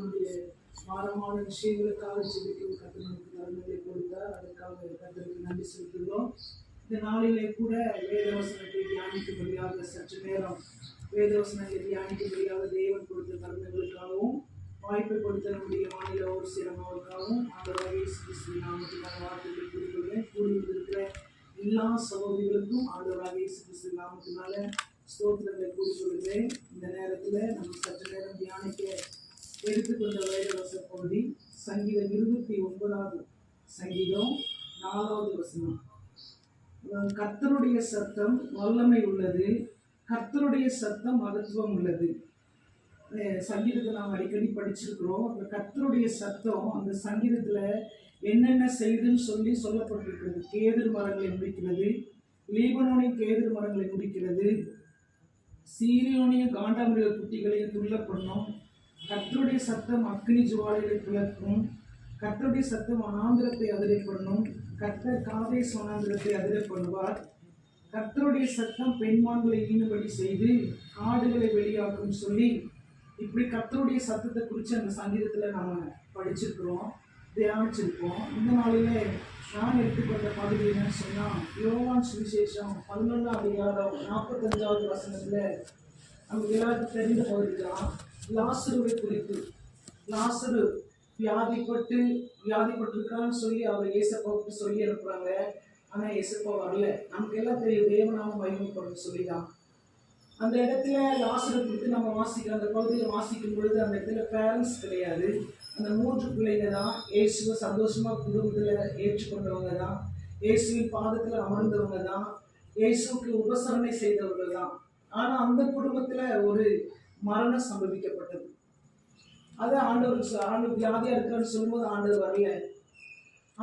நம்முடைய பாரமான விஷயங்களுக்காக சிந்திக்கும் கர்த்தர் தருணத்தை கொடுத்தார். அதுக்காக கர்த்தருக்கு நன்றி செலுத்துகிறோம். இந்த நாளிலே கூட வேதவசனத்தை தியானிக்கும்படியாக சற்று நேரம் வேதவசனத்தை தியானிக்கும்படியாக தேவன் கொடுத்த தருணங்களுக்காகவும் வாய்ப்பை கொடுத்த நம்முடைய மாநில ஒரு சிறமாவுக்காகவும் அந்த இயேசு நாமத்துக்கான நாமத்தினால வார்த்தைகளை கூறிக்கொள்வேன் கூறியிருக்கிற எல்லா சகோதரிகளுக்கும் ஆண்டவராக இயேசு கிறிஸ்து நாமத்தினால ஸ்தோத்திரங்களை சொல்கிறேன் இந்த நேரத்தில் நம்ம சற்று நேரம் தியானிக்க எடுத்துக்கொண்ட வேதவச பகுதி சங்கீதம் இருபத்தி ஒன்பதாவது சங்கீதம் நாலாவது வசனம். கர்த்தருடைய சத்தம் வல்லமை உள்ளது கர்த்தருடைய சத்தம் மகத்துவம் உள்ளது. சங்கீதத்தை நாம் அடிக்கடி படிச்சிருக்கிறோம். அந்த கர்த்தருடைய சத்தம் அந்த சங்கீதத்தில் என்னென்ன செய்துன்னு சொல்லி சொல்லப்பட்டிருக்கிறது. கேதிர் மரங்களை முடிக்கிறது லீபனோனின் கேதிர் மரங்களை முடிக்கிறது சீரியோனிய காண்டாமிருக குட்டிகளையும் துள்ள பண்ணும் கத்தருடைய சத்தம் அக்னி ஜுவாலைகளை பிளக்கும். கத்தருடைய சத்தம் ஆந்திரத்தை அதிரை பண்ணும் கத்தர் காதை வனாந்திரத்தை அதிரை பண்ணுவார் கத்தருடைய சத்தம் பெண்மான்களை ஈனுபடி செய்து காடுகளை வெளியாக்கும் சொல்லி இப்படி கத்தருடைய சத்தத்தை குறித்து அந்த சங்கீதத்தில் நாம் படிச்சிருக்கிறோம் தியானிச்சிருக்கோம். இந்த நாளிலே நான் எடுத்துக்கொண்ட பகுதி என்னன்னு சொன்னால் யோவான் சுவிசேஷம் பதினொன்றாம் அதிகாரம் நாற்பத்தஞ்சாவது வசனத்தில் நமக்கு எல்லாருக்கும் தெரிந்த பகுதி தான். லாசருவை குறித்து. லாசரு வியாதிப்பட்டு வியாதிப்பட்டிருக்கான்னு சொல்லி அவர் ஏசப்பாவுக்கு சொல்லி அனுப்புகிறாங்க ஆனால் ஏசப்பா வரல. நமக்கு எல்லாம் தெரியும் தேவநாம மகிமைப்படும் சொல்லி தான் அந்த இடத்துல லாசரை குறித்து நம்ம வாசிக்கிற அந்த பகுதியில் வாசிக்கும் பொழுது அந்த இடத்துல பேரண்ட்ஸ் கிடையாது. அந்த மூன்று பிள்ளைங்க தான் இயேசுவை சந்தோஷமாக குடும்பத்தில் ஏற்றுக்கொண்டவங்க தான். இயேசுவின் பாதத்தில் அமர்ந்தவங்க தான். இயேசுவுக்கு உபசரணை செய்தவர்கள் தான். ஆனால் அந்த குடும்பத்தில் ஒரு மரணம் சம்பவிக்கப்பட்டது. அது ஆண்டவர் ஆண்டு ஆண்டவர் வியாதியாக இருக்கான்னு சொல்லும்போது ஆண்டவர் வரல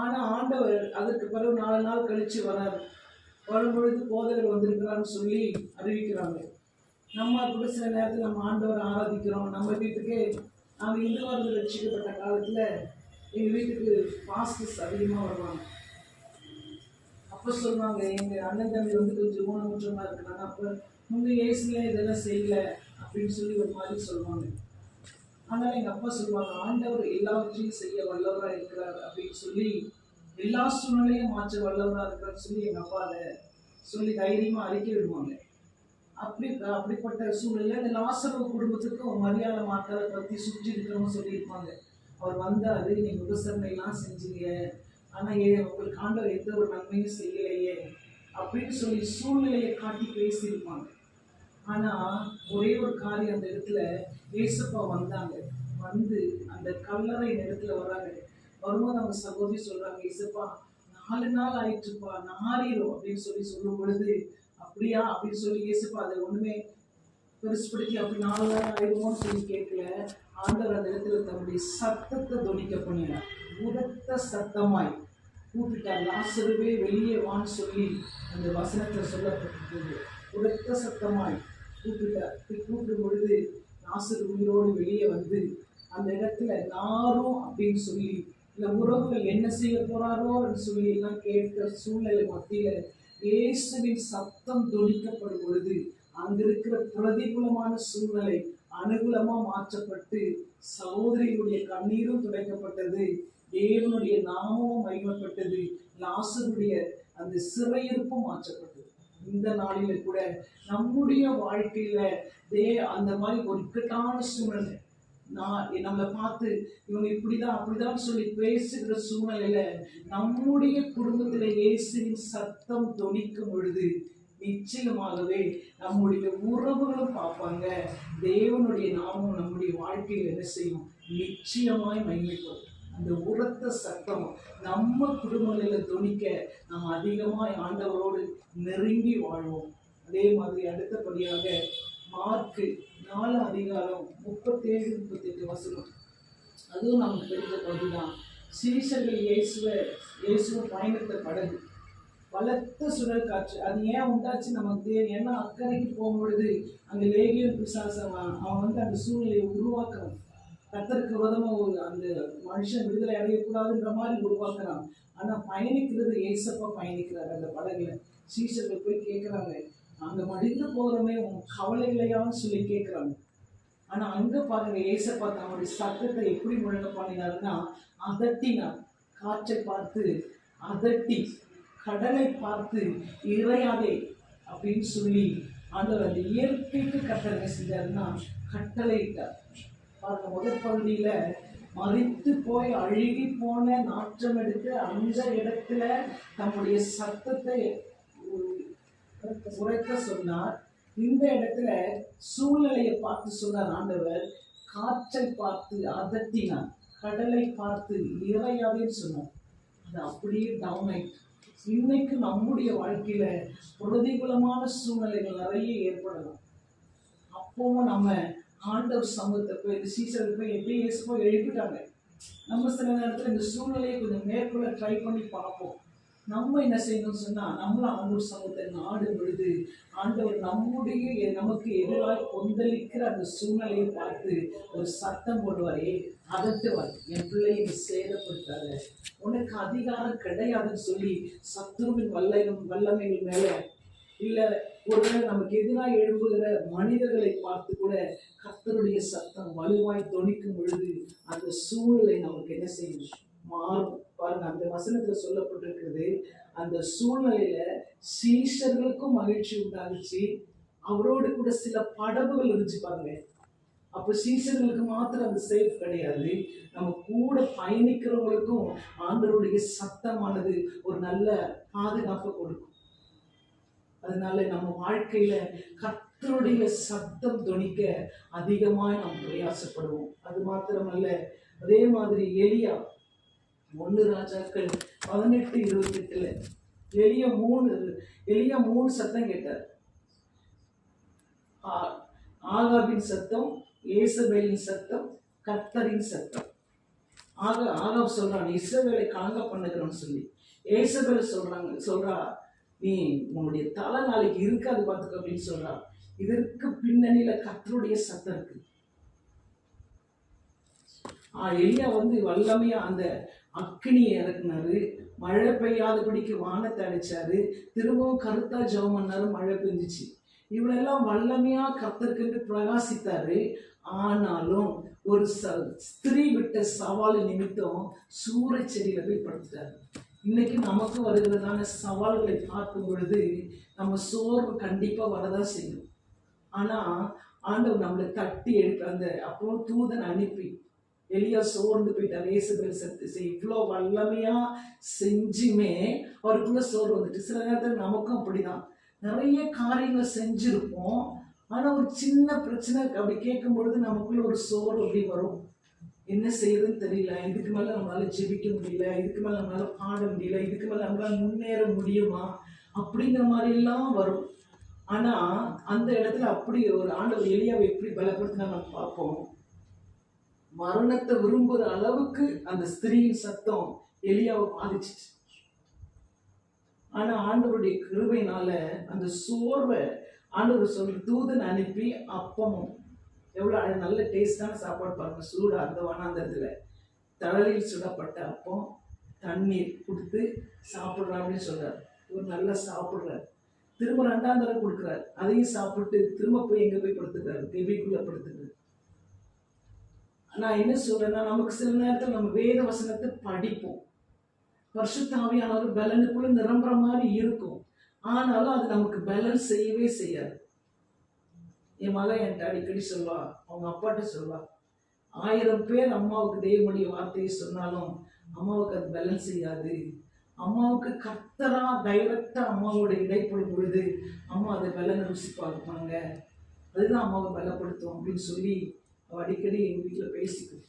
ஆனால் ஆண்டவர் அதற்கு பிறகு நாலு நாள் கழித்து வரார். வரும்பொழுது போதகர் வந்திருக்கிறான்னு சொல்லி அறிவிக்கிறாங்க. நம்ம கூட சில நேரத்தில் நம்ம ஆண்டவர் ஆராதிக்கிறோம். நம்ம வீட்டுக்கே நாங்கள் இந்து வரது ரட்சிக்கப்பட்ட காலத்தில் எங்கள் வீட்டுக்கு பாஸ்டர்ஸ் அதிகமாக வருவாங்க. அப்போ சொல்லுவாங்க எங்கள் அண்ணன் தம்பி வந்து கொஞ்சம் ஊனமுற்றமாக இருக்கிறாங்க அப்போ முந்தைய ஏசில் இதெல்லாம் செய்யலை. அப்படின்னு சொல்லி ஒரு மாதிரி சொல்லுவாங்க. ஆனால் எங்கள் அப்பா சொல்லுவாங்க ஆண்டவர் எல்லாவற்றையும் செய்ய வல்லவராக இருக்கிறார் அப்படின்னு சொல்லி எல்லா சூழ்நிலையும் மாற்ற வல்லவராக இருக்கிறார் சொல்லி எங்கள் அப்பா அதை சொல்லி தைரியமாக அறிக்கை விடுவாங்க. அப்படி அப்படிப்பட்ட சூழ்நிலையில் இந்த லாசரவு குடும்பத்துக்கு ஒரு மரியாதை மாற்றலை பற்றி சுற்றி இருக்கிறவங்க சொல்லியிருப்பாங்க. அவர் வந்தார் நீங்கள் உபசரணைலாம் செஞ்சீங்க. ஆனால் ஏ உங்களுக்கு ஆண்டவர் எந்த ஒரு நன்மையும் செய்யலையே அப்படின்னு சொல்லி சூழ்நிலையை காட்டி பேசியிருப்பாங்க. ஆனால் ஒரே ஒரு காரியம் அந்த இடத்துல ஏசப்பா வந்தாங்க. வந்து அந்த கல்லறை இடத்துல வராங்க. வரும்போது அவங்க சகோதரி சொல்கிறாங்க ஏசப்பா நாலு நாள் ஆயிட்டுப்பா நாரிரும் அப்படின்னு சொல்லி சொல்லும் பொழுது அப்படியா? அப்படின்னு சொல்லி ஏசப்பா அதை ஒன்றுமே பெருசுப்படுத்தி அப்படி நாலு நாள் ஆயிடுமோன்னு சொல்லி கேட்கல. ஆண்டவர் அந்த இடத்துல தன்னுடைய சத்தத்தை துணிக்க பண்ணினார் உரத்த சத்தமாய் கூப்பிட்டார். லாசருவே வெளியே வான்னு சொல்லி அந்த வசனத்தில் சொல்லப்பட்டிருக்கிறது உரத்த சத்தமாய் கூப்பிட்டார் இப்படி கூப்பிடும் பொழுது நாசர் உயிரோடு வெளியே வந்து அந்த இடத்துல நாரும் அப்படின்னு சொல்லி இல்லை உறவுகள் என்ன செய்ய போறாரோன்னு சொல்லி எல்லாம் கேட்ட சூழ்நிலை மத்தியில் இயேசுவின் சத்தம் தொனிக்கப்படும் பொழுது அங்க இருக்கிற பிரதிகூலமான சூழ்நிலை அனுகூலமா மாற்றப்பட்டு சகோதரியுடைய கண்ணீரும் துடைக்கப்பட்டது. தேவனுடைய நாமமும் மகிமப்பட்டது. லாசருடைய அந்த சிறையிருப்பும் மாற்றப்பட்டது. இந்த நாளில கூட நம்முடைய வாழ்க்கையில தே அந்த மாதிரி ஒரு இக்கட்டான சூழ்நிலை. நான் நம்மளை பார்த்து இவங்க இப்படிதான் அப்படிதான் சொல்லி பேசுகிற சூழ்நிலையில நம்முடைய குடும்பத்துல இயேசுவின் சத்தம் தொனிக்கும் பொழுது நிச்சயமாகவே நம்முடைய உறவுகளும் பார்ப்பாங்க. தேவனுடைய நாமம் நம்முடைய வாழ்க்கையில் என்ன செய்யும்? நிச்சயமாய் மகிமைப்படும். அந்த உரத்த சத்தம் நம்ம குடும்பங்களில் துணிக்க நாம் அதிகமாய் ஆண்டவரோடு நெருங்கி வாழ்வோம். அதே மாதிரி அடுத்தபடியாக மார்க்கு நாலு அதிகாரம் முப்பத்தேழு முப்பத்தெட்டு வசனம். அதுவும் நமக்கு தெரிஞ்ச பகுதி தான் சீசர்கள் இயேசுவ இயேசுவ பயணித்த படகு பலத்த சுழல் காற்று. அது ஏன் உண்டாச்சு நமக்கு தெரியும் ஏன்னா அக்கறைக்கு போகும்பொழுது அங்கே லேகியம் பிசாசம் அவன் அவன் வந்து அந்த சூழ்நிலையை உருவாக்குறான். கத்தருக்கு விரோதமாக ஒரு அந்த மனுஷன் விடுதலை அடையக்கூடாதுன்ற மாதிரி உருவாக்குறான். ஆனால் பயணிக்கிறது ஏசப்பா பயணிக்கிறார் அந்த படகுல. சீசர்கள் போய் கேட்குறாங்க அங்கே மடிந்து போகிறோமே உன் கவலை இல்லையான்னு சொல்லி கேட்குறாங்க ஆனா அங்க பாருங்க ஏசப்பா தன்னுடைய சத்தத்தை எப்படி முழங்க பண்ணினாருன்னா அதட்டினார். காற்றை பார்த்து அதட்டி கடலை பார்த்து இறையாதே அப்படின்னு சொல்லி அந்த இயற்கைக்கு கட்டளை செஞ்சாருன்னா கட்டளையிட்டார். அந்த முதற்பகுதியில மறித்து போய் அழுகி போன நாற்றம் எடுத்து அந்த இடத்துல தம்முடைய சத்தத்தை உரைக்க சொன்னார். இந்த இடத்துல சூழ்நிலையை பார்த்து சொன்னார் ஆண்டவர். காற்றை பார்த்து அதட்டினார். கடலை பார்த்து இறையாவேன்னு சொன்னார். அது அப்படியே டவுன் ஆயிட்டு. இன்னைக்கு நம்முடைய வாழ்க்கையில பிரதிகூலமான சூழ்நிலைகள் நிறைய ஏற்படலாம். அப்பவும் நம்ம ஆண்டவர் சமூகத்தை போய் இந்த சீசனுக்கு போய் எப்படி இயேசுப்போ எழுப்பிட்டாங்க? நம்ம சில நேரத்தில் இந்த சூழ்நிலையை கொஞ்சம் மேற்கொள்ள ட்ரை பண்ணி பார்ப்போம். நம்ம என்ன செய்யணும்னு சொன்னால் நம்மளும் ஆண்டவர் சமூகத்தை நாடும் பொழுது ஆண்டவர் நம்முடைய நமக்கு எதிராக கொந்தளிக்கிற அந்த சூழ்நிலையை பார்த்து ஒரு சத்தம் போடுவாரே. அதட்டுவார் என் பிள்ளையை நீ சேதப்படுத்தாத. உனக்கு அதிகாரம் கிடையாதுன்னு சொல்லி சத்ருவின் வல்லையும் வல்லமைகள் மேலே இல்லை ஒருவேளை நமக்கு எதிராக எழும்புகிற மனிதர்களை பார்த்து கூட கர்த்தருடைய சத்தம் வலுவாய் தொனிக்கும் பொழுது அந்த சூழ்நிலை நமக்கு என்ன செய்யும்? மாறும். பாருங்க அந்த வசனத்துல சொல்லப்பட்டிருக்கிறது அந்த சூழ்நிலையில சீஷர்களுக்கும் மகிழ்ச்சி உண்டாகுச்சு. அவரோடு கூட சில படகுகள் இருந்துச்சு பாருங்க. அப்போ சீசர்களுக்கு மாத்திரம் அந்த சேஃப் கிடையாது. நம்ம கூட பயணிக்கிறவங்களுக்கும் ஆண்டருடைய சத்தமானது ஒரு நல்ல பாதுகாப்பை கொடுக்கும். அதனால நம்ம வாழ்க்கையில கத்தருடைய சத்தம் துணிக்க அதிகமாய் நாம் பிரயாசப்படுவோம். அது மாத்திரமல்ல அதே மாதிரி எளியா ஒன்று ராஜாக்கள் பதினெட்டு இருபத்தி எட்டுல எளிய மூணு எளிய மூணு சத்தம் கேட்டார். ஆ- ஆகாபின் சத்தம் ஏசபேலின் சத்தம் கர்த்தரின் சத்தம். ஆக ஆகாப் சொல்றான் இசபேலை கலங்க பண்ணுகிறோம்னு சொல்லி. ஏசபேல் சொல்றாங்க சொல்றா நீ உன்னுடைய தலை நாளைக்கு இருக்காது பார்த்துக்க அப்படின்னு சொல்றா. இதற்கு பின்னணியில கத்தருடைய சத்தம் இருக்கு. ஆ எலியா வந்து வல்லமையா அந்த அக்னியை இறக்குனாரு. மழை பெய்யாதபடிக்கு வானத்தை அடைச்சாரு. திரும்பவும் கருத்தா ஜெபம் பண்ணாரு மழை பெஞ்சிச்சு. இவளெல்லாம் வல்லமையா கர்த்தருக்கு பிரகாசித்தாரு. ஆனாலும் ஒரு ச ஸ்திரீ விட்ட சவால் நிமித்தம் சூறைச் செடியில போய் படுத்துட்டாரு. இன்னைக்கு நமக்கு வருகிறதான சவால்களை பார்க்கும் பொழுது நம்ம சோர்வு கண்டிப்பாக வரதான் செய்யும். ஆனால் ஆண்டவர் நம்மளை தட்டி எடுத்து அந்த அப்போ தூதன் அனுப்பி எளியா சோர்ந்து போயிட்டார். இயேசுபேல் சத்து செய் இவ்வளோ வல்லமையா செஞ்சுமே அவருக்குள்ள சோர்வு வந்துட்டு. சில நேரத்தில் நமக்கும் அப்படிதான். நிறைய காரியங்கள் செஞ்சிருப்போம். ஆனால் ஒரு சின்ன பிரச்சனை அப்படி கேட்கும் பொழுது நமக்குள்ள ஒரு சோர்வு அப்படி வரும். என்ன செய்யறதுன்னு தெரியல. இதுக்கு மேல நம்மளால ஜெபிக்க முடியல. இதுக்கு மேல நம்மளால பாட முடியல. இதுக்கு மேல நம்மளால முன்னேற முடியுமா? அப்படிங்கிற மாதிரி எல்லாம் வரும். ஆனா அந்த இடத்துல அப்படி ஒரு ஆண்டவர் எளியாவை எப்படி பலப்படுத்தினா நம்ம பார்ப்போம். மரணத்தை விரும்புகிற அளவுக்கு அந்த ஸ்திரீயின் சத்தம் எளியாவை பாதிச்சிச்சு. ஆனா ஆண்டவருடைய கிருபையினால அந்த சோர்வை ஆண்டவர் சொல்லி தூதன் அனுப்பி அப்பமும் எவ்வளோ நல்ல டேஸ்டான சாப்பாடு பாருங்க. சூடு அந்த வனாந்தரத்துல தழலில் சுடப்பட்ட அப்பம் தண்ணீர் கொடுத்து சாப்பிட்றா அப்படின்னு சொல்கிறார் ஒரு நல்லா சாப்பிட்றாரு. திரும்ப ரெண்டாம் தரம் கொடுக்குறாரு. அதையும் சாப்பிட்டு திரும்ப போய் எங்கே போய் படுத்துக்கிறாரு? கெபிக்குள்ள படுத்துக்கிறாரு. நான் என்ன சொல்றேன்னா நமக்கு சில நேரத்தில் நம்ம வேத வசனத்தை படிப்போம். வருஷத்தாவியானவர் பலனுக்குள்ள நிரம்புற மாதிரி இருக்கும். ஆனாலும் அது நமக்கு பலன் செய்யவே செய்யாது. என் மகன் என்கிட்ட அடிக்கடி சொல்வா அவங்க அப்பாட்ட சொல்வா ஆயிரம் பேர் அம்மாவுக்கு தேவனுடைய வார்த்தையை சொன்னாலும் அம்மாவுக்கு அது பேலன்ஸ் செய்யாது. அம்மாவுக்கு கத்தரா டைரக்டா அம்மாவோட இடைப்படும் பொழுது அம்மா அதை பலன் ருசி பார்ப்பாங்க. அதுதான் அம்மாவை பலப்படுத்தும் அப்படின்னு சொல்லி அவள் அடிக்கடி எங்கள் வீட்டில் பேசிக்கும்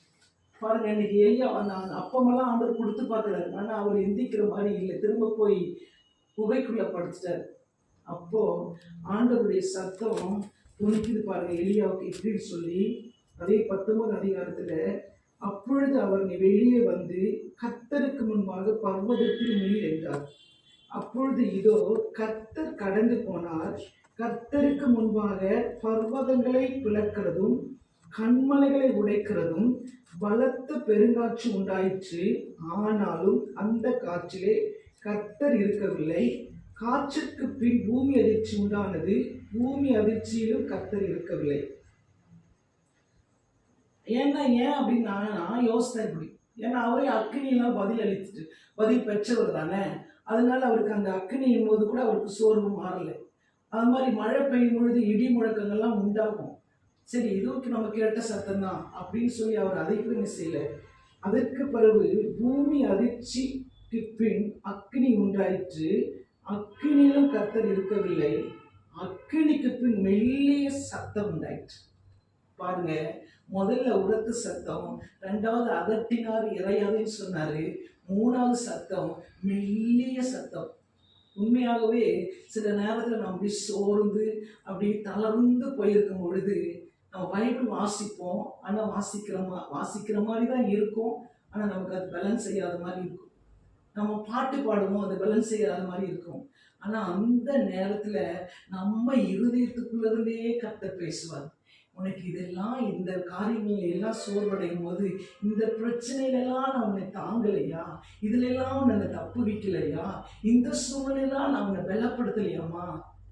பாருங்க இன்னைக்கு எலியா அந்த அந்த அப்பமெல்லாம் ஆண்டவர் கொடுத்து பார்க்குறாரு. ஆனால் அவர் எந்திக்கிற மாதிரி இல்லை. திரும்ப போய் குகைக்குள்ளே படுத்துட்டார். அப்போது ஆண்டவருடைய சத்தம் துணிக்குது பாருங்க எலியாவுக்கு இப்படின்னு சொல்லி அதே பத்தொன்பது அதிகாரத்துல அப்பொழுது அவர் வெளியே வந்து கத்தருக்கு முன்பாக பர்வதத்தில் மேல் என்றார். அப்பொழுது இதோ கர்த்தர் கடந்து போனார். கர்த்தருக்கு முன்பாக பர்வதங்களை பிளக்கிறதும் கண்மலைகளை உடைக்கிறதும் பலத்த பெருங்காற்று உண்டாயிற்று. ஆனாலும் அந்த காற்றிலே கர்த்தர் இருக்கவில்லை. காற்றுக்கு பின் பூமி அதிர்ச்சி உண்டானது பூமி அதிர்ச்சியிலும் கத்தர் இருக்கவில்லை. ஏன்னா ஏன் அப்படின்னு நான் நான் யோசித்தேன் இப்படி. ஏன்னா அவரே அக்னியெல்லாம் பதில் அளித்துட்டு பதில் பெற்றவர் தானே. அதனால அவருக்கு அந்த அக்னியின் போது கூட அவருக்கு சோர்வு மாறலை. அது மாதிரி மழை பெய்யும் பொழுது இடி முழக்கங்கள்லாம் உண்டாகும். சரி இதுவுக்கு நம்ம கேட்ட சத்தம் தான் அப்படின்னு சொல்லி அவர் அதை கூட செய்யல. அதற்கு பிறகு பூமி அதிர்ச்சிக்கு பின் அக்னி உண்டாயிற்று. அக்கினியிலும் கர்த்தர் இருக்கவில்லை. அக்கினிக்கு பின் மெல்லிய சத்தம் உண்டாயிற்று. பாருங்க முதல்ல உரத்து சத்தம் ரெண்டாவது அதட்டினார் இறையாதுன்னு சொன்னாரு மூணாவது சத்தம் மெல்லிய சத்தம். உண்மையாகவே சில நேரத்தில் நம்ம அப்படி சோர்ந்து அப்படி தளர்ந்து போயிருக்கும் பொழுது நம்ம பைபிள் வாசிப்போம். ஆனால் வாசிக்கிற மா வாசிக்கிற மாதிரி தான் இருக்கும். ஆனால் நமக்கு அது பேலன்ஸ் செய்யாத மாதிரி இருக்கும். நம்ம பாட்டு பாடுவோம் அது பேலன்ஸ் செய்யாத மாதிரி இருக்கும். ஆனால் அந்த நேரத்தில் நம்ம இருதயத்துக்குள்ளேருந்தே கத்த பேசுவார். உனக்கு இதெல்லாம் இந்த காரியங்கள் எல்லாம் சோர்வடையும் போது இந்த பிரச்சனையிலெல்லாம் நான் உன்னை தாங்கலையா? இதுலெல்லாம் உன்னை தப்பு வைக்கலையா? இந்த சூழ்நிலையெல்லாம் நான் உன்னை பலப்படுத்தலையாம்மா?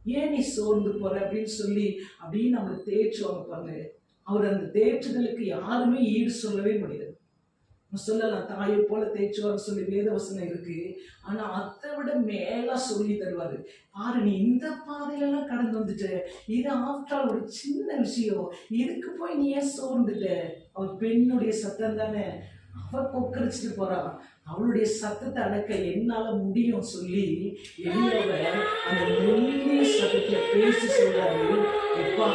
ஏன் நீ சோர்ந்து போற அப்படின்னு சொல்லி அப்படின்னு நம்மளை தேய்ச்சுவாங்க பாருங்க. அவர் அந்த தேய்ச்சுதலுக்கு யாருமே ஈடு சொல்லவே முடியாது. சொல்லலாம் தாயை போல தேய்ச்சுவார் சொல்லி வேதவசனம் இருக்கு. ஆனா அதை விட மேலா சொல்லி தருவாரு. பாரு நீ இந்த பாதையிலலாம் கடந்து வந்துட்ட. இது ஆஃப்டர் ஒரு சின்ன விஷயம். இதுக்கு போய் நீ ஏன் சோர்ந்துட்ட அவள் பெண்ணுடைய சத்தம் தானே. அவ கொக்கரிச்சிட்டு போறா. அவளுடைய சத்தத்தை அடக்க என்னால முடியும் சொல்லி எளியவ அந்த மெல்லிய சத்தத்துல பேசி சொல்றாரு. எப்பா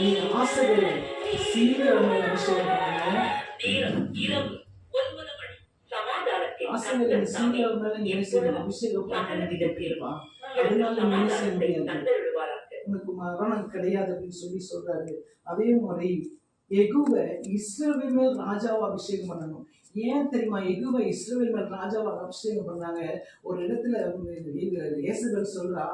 நீ ஆசைகளை சீக்கிரம் விஷயம் இரவு இரவு சீக்கிரம் மேல நீ என்ன செய்யணும்? அபிஷேகம் மரணத்திற்கு இருப்பா அதனால முடியாது தந்தருள்வாராக உனக்கு மரணம் கிடையாது அப்படின்னு சொல்லி சொல்றாரு. அதே மாதிரி எகுவ இஸ்ரவேல் மேல் ராஜாவை அபிஷேகம் பண்ணணும். ஏன் தெரியுமா? எகுவ இஸ்ரவேல் மேல் ராஜாவை அபிஷேகம் பண்ணாங்க. ஒரு இடத்துல இயேசுகள் சொல்றா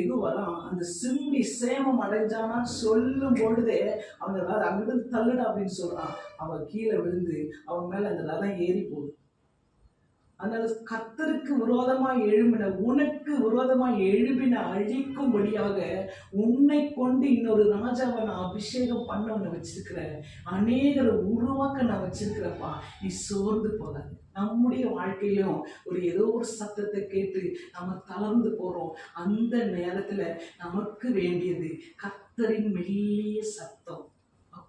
எகுவெல்லாம் அந்த சிம்பி சேமம் அடைஞ்சானான்னு சொல்லும் பொழுதே அவங்க அங்கிருந்து தள்ளுடா அப்படின்னு சொல்றான். அவன் கீழே விழுந்து அவன் மேல அந்த ரதம் ஏறி போகுது. அதனால கத்தருக்கு விரோதமாய் எழும்பின உனக்கு விரோதமாய் எழும்பின அழிக்கும்படியாக உன்னை கொண்டு இன்னொரு ராஜாவை நான் அபிஷேகம் பண்ண உன்னை வச்சிருக்கிறேன். அநேகரை உருவாக்க நான் வச்சிருக்கிறப்பா நீ சோர்ந்து போகாது நம்முடைய வாழ்க்கையிலும் ஒரு ஏதோ ஒரு சத்தத்தை கேட்டு நம்ம தளர்ந்து போறோம். அந்த நேரத்துல நமக்கு வேண்டியது கத்தரின் மெல்லிய சத்தம்.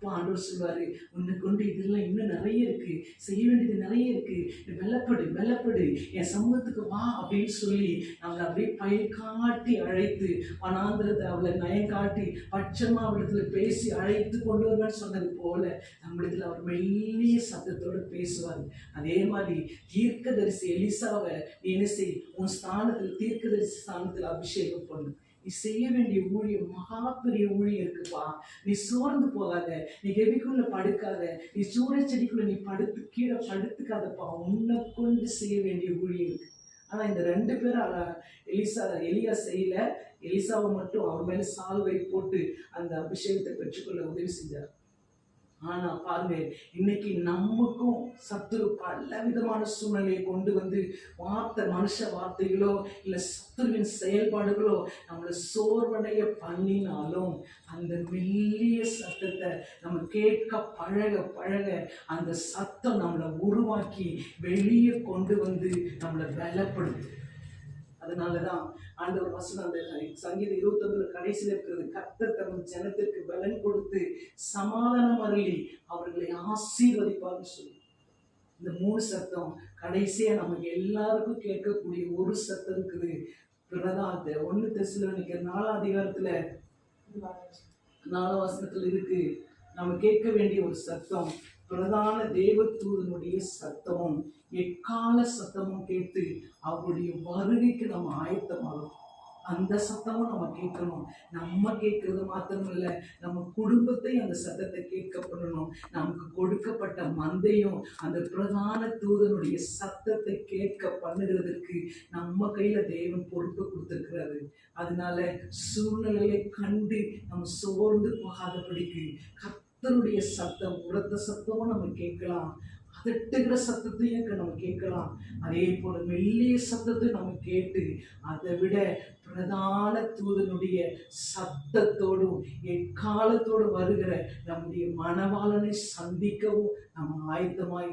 ஆண்டவர் சொல்வார் உன்னை கொண்டு இதெல்லாம் இன்னும் நிறைய இருக்கு. செய்ய வேண்டியது நிறைய இருக்கு. வெள்ளப்படு வெள்ளப்படு என் சமூகத்துக்கு வா அப்படின்னு சொல்லி அவளை அப்படியே பயிர் காட்டி அழைத்து வனாந்திரத்தை அவளை நயம் காட்டி பட்சமா அவளிடத்துல பேசி அழைத்து கொண்டு வருவேன்னு சொன்னது போல நம்மிடத்துல அவர் மெல்லிய சத்தத்தோடு பேசுவார். அதே மாதிரி தீர்க்கதரிசி எலிசாவை நீ என்ன செய்? உன் ஸ்தானத்தில் தீர்க்கதரிசி ஸ்தானத்தில் அபிஷேகம் பண்ணு. நீ செய்ய வேண்டிய ஊழியம் மகா பெரிய ஊழியம் இருக்குப்பா. நீ சோர்ந்து போகாத. நீ கெபிக்குள்ள படுக்காத. நீ சூரிய செடிக்குள்ள நீ படுத்து கீழே படுத்துக்காதப்பா. உன்னை கொண்டு செய்ய வேண்டிய ஊழியம் இருக்கு. ஆனா இந்த ரெண்டு பேரும் எலிசா எலியா செய்யல. எலிசாவை மட்டும் அவர் மேல சால்வை போட்டு அந்த அபிஷேகத்தை பெற்றுக்கொள்ள உதவி செஞ்சார். ஆனா பாருங்க இன்னைக்கு நமக்கும் சத்துரு பல விதமான சூழ்நிலையை கொண்டு வந்து வார்த்தை மனுஷ வார்த்தைகளோ இல்ல சத்துருவின் செயல்பாடுகளோ நம்மளை சோர்வடைய பண்ணினாலும் அந்த மெல்லிய சத்தத்தை நம்ம கேட்க பழக பழக அந்த சத்தம் நம்மளை உருவாக்கி வெளியே கொண்டு வந்து நம்மளை பலப்படுது அதனாலதான் ஆண்டவர் வசனம் அந்த சங்கீதம் இருபத்தொன்பதுல கடைசியில் இருக்கிறது கர்த்தர் தமது ஜனத்திற்கு பலன் கொடுத்து சமாதானம் அருளி அவர்களை ஆசீர்வதிப்பார்னு சொல்லி. இந்த மூணு சத்தம் கடைசியா நமக்கு எல்லாருக்கும் கேட்கக்கூடிய ஒரு சத்தம் இருக்குது. பிரதாத்த ஒன்று தெசில நிற்கிற நாலாம் அதிகாரத்துல நாலாம் வசனத்துல இருக்கு. நம்ம கேட்க வேண்டிய ஒரு சத்தம் பிரதான தேவதூதனுடைய சத்தமும் எக்கால சத்தமும் கேட்டு அவருடைய வருகைக்கு நம்ம ஆயத்தமாகும் அந்த சத்தமும் நம்ம கேட்கணும். நம்ம கேட்கறது மாத்திரம் இல்லை நம்ம குடும்பத்தை அந்த சத்தத்தை கேட்க பண்ணணும். நமக்கு கொடுக்கப்பட்ட மந்தையும் அந்த பிரதான தூதனுடைய சத்தத்தை கேட்க பண்ணுகிறதுக்கு நம்ம கையில தெய்வம் பொறுப்பு கொடுத்துருக்கிறாரு. அதனால சூழ்நிலையை கண்டு நம்ம சோர்ந்து போகாதபடிக்கு கத்தருடைய சத்தம் உரத்த சத்தமும் நம்ம கேட்கலாம். திட்டுகிற சத்தத்தையும் நம்ம கேட்கலாம்? அதே போல மெல்லிய சத்தத்தை நம்ம கேட்டு அதை விட பிரதான தூதனுடைய சத்தத்தோடும் எக்காலத்தோடு வருகிற நம்முடைய மனவாளனை சந்திக்கவும் நம்ம ஆயத்தமாய்